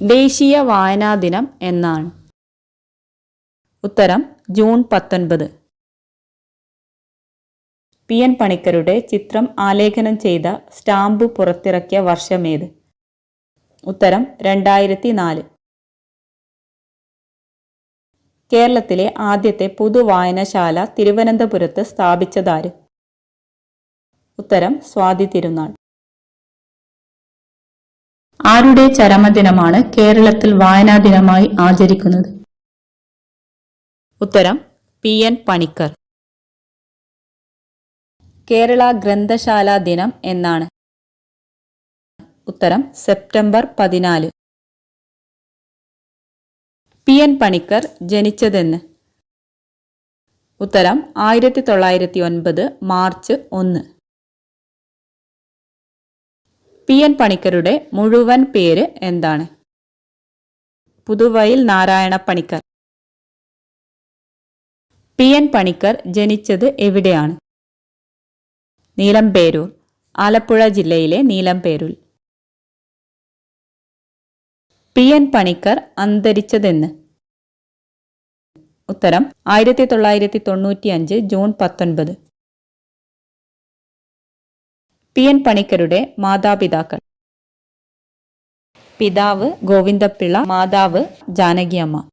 ദേശീയ വായനാ ദിനം എന്നാണ്. ഉത്തരം ജൂൺ പത്തൊൻപത്. പി. എൻ. പണിക്കരുടെ ചിത്രം ആലേഖനം ചെയ്ത സ്റ്റാമ്പ് പുറത്തിറക്കിയ വർഷമേത് ഉത്തരം രണ്ടായിരത്തി നാല് കേരളത്തിലെ ആദ്യത്തെ പൊതുവായനശാല തിരുവനന്തപുരത്ത് സ്ഥാപിച്ചതാര്? ഉത്തരം സ്വാതി തിരുനാൾ. ആരുടെ ചരമദിനമാണ് കേരളത്തിൽ വായനാ ദിനമായി ആചരിക്കുന്നത്? ഉത്തരം പി എൻ പണിക്കർ. കേരള ഗ്രന്ഥശാല ദിനം എന്നാണ്. ഉത്തരം സെപ്റ്റംബർ പതിനാല്. പി എൻ പണിക്കർ ജനിച്ചതെന്ന്. ഉത്തരം ആയിരത്തി തൊള്ളായിരത്തി ഒൻപത് മാർച്ച് ഒന്ന്. പി എൻ പണിക്കരുടെ മുഴുവൻ പേര് എന്താണ്? പുതുവയിൽ നാരായണ പണിക്കർ. പി എൻ പണിക്കർ ജനിച്ചത് എവിടെയാണ്? നീലംപേരൂർ ആലപ്പുഴ ജില്ലയിലെ നീലംപേരൂർ. പി എൻ പണിക്കർ അന്തരിച്ചതെന്ന്. ഉത്തരം ആയിരത്തി തൊള്ളായിരത്തി തൊണ്ണൂറ്റി അഞ്ച് ജൂൺ പത്തൊൻപത്. പി എൻ പണിക്കരുടെ മാതാപിതാക്കൾ. പിതാവ് ഗോവിന്ദപിള്ള മാതാവ് ജാനകിയമ്മ.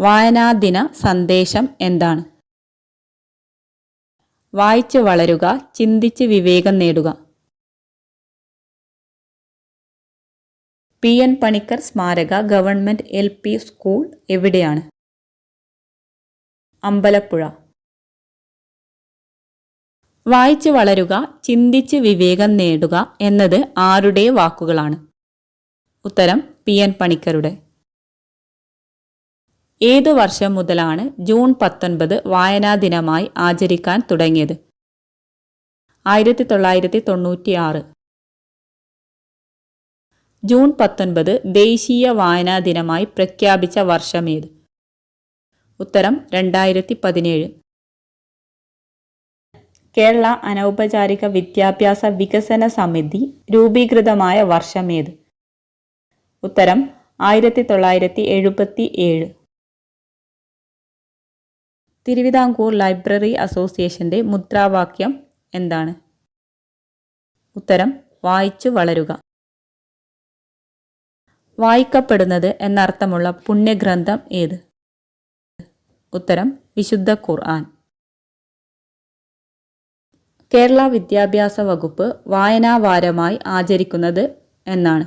വായനാദിന സന്ദേശം എന്താണ്? വായിച്ച് വളരുക ചിന്തിച്ച് വിവേകം നേടുക. പി എൻ പണിക്കർ സ്മാരക ഗവൺമെന്റ് എൽ പി സ്കൂൾ എവിടെയാണ്? അമ്പലപ്പുഴ. വായിച്ച് വളരുക ചിന്തിച്ച് വിവേകം നേടുക എന്നത് ആരുടെ വാക്കുകളാണ്? ഉത്തരം പി. എൻ. പണിക്കരുടെ. ഏതു വർഷം മുതലാണ് ജൂൺ പത്തൊൻപത് വായനാ ദിനമായി ആചരിക്കാൻ തുടങ്ങിയത്? ആയിരത്തി തൊള്ളായിരത്തി തൊണ്ണൂറ്റി ആറ് ജൂൺ പത്തൊൻപത് ദേശീയ വായനാ ദിനമായി പ്രഖ്യാപിച്ച വർഷമേത് ഉത്തരം രണ്ടായിരത്തി പതിനേഴ്. കേരള അനൗപചാരിക വിദ്യാഭ്യാസ വികസന സമിതി രൂപീകൃതമായ വർഷമേത് ഉത്തരം ആയിരത്തി തൊള്ളായിരത്തി എഴുപത്തി ഏഴ് തിരുവിതാംകൂർ ലൈബ്രറി അസോസിയേഷന്റെ മുദ്രാവാക്യം എന്താണ്? ഉത്തരം വായിച്ചു വളരുക. വായിക്കപ്പെടുന്നത് എന്നർത്ഥമുള്ള പുണ്യഗ്രന്ഥം ഏത്? ഉത്തരം വിശുദ്ധ ഖുർആൻ. കേരള വിദ്യാഭ്യാസ വകുപ്പ് വായനാ വാരമായി ആചരിക്കുന്നത് എന്നാണ്.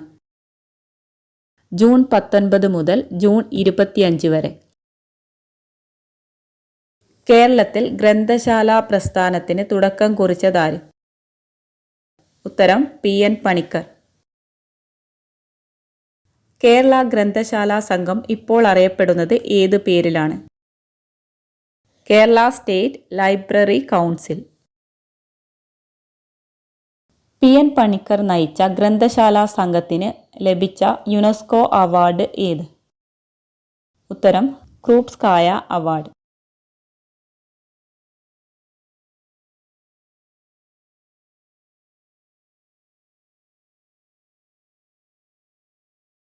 ജൂൺ പത്തൊൻപത് മുതൽ ജൂൺ ഇരുപത്തിയഞ്ച് വരെ. കേരളത്തിൽ ഗ്രന്ഥശാല പ്രസ്ഥാനത്തിന് തുടക്കം കുറിച്ചതാര്? ഉത്തരം പി. എൻ. പണിക്കർ. കേരള ഗ്രന്ഥശാല സംഘം ഇപ്പോൾ അറിയപ്പെടുന്നത് ഏത് പേരിലാണ്? Kerala state library council. P N Panicker നയിച്ച ഗ്രന്ഥശാല സംഘത്തിന് ലഭിച്ച യുനെസ്കോ അവാർഡ് ഏത്? ഉത്തരം ക്രൂപ്സ്കായ അവാർഡ്.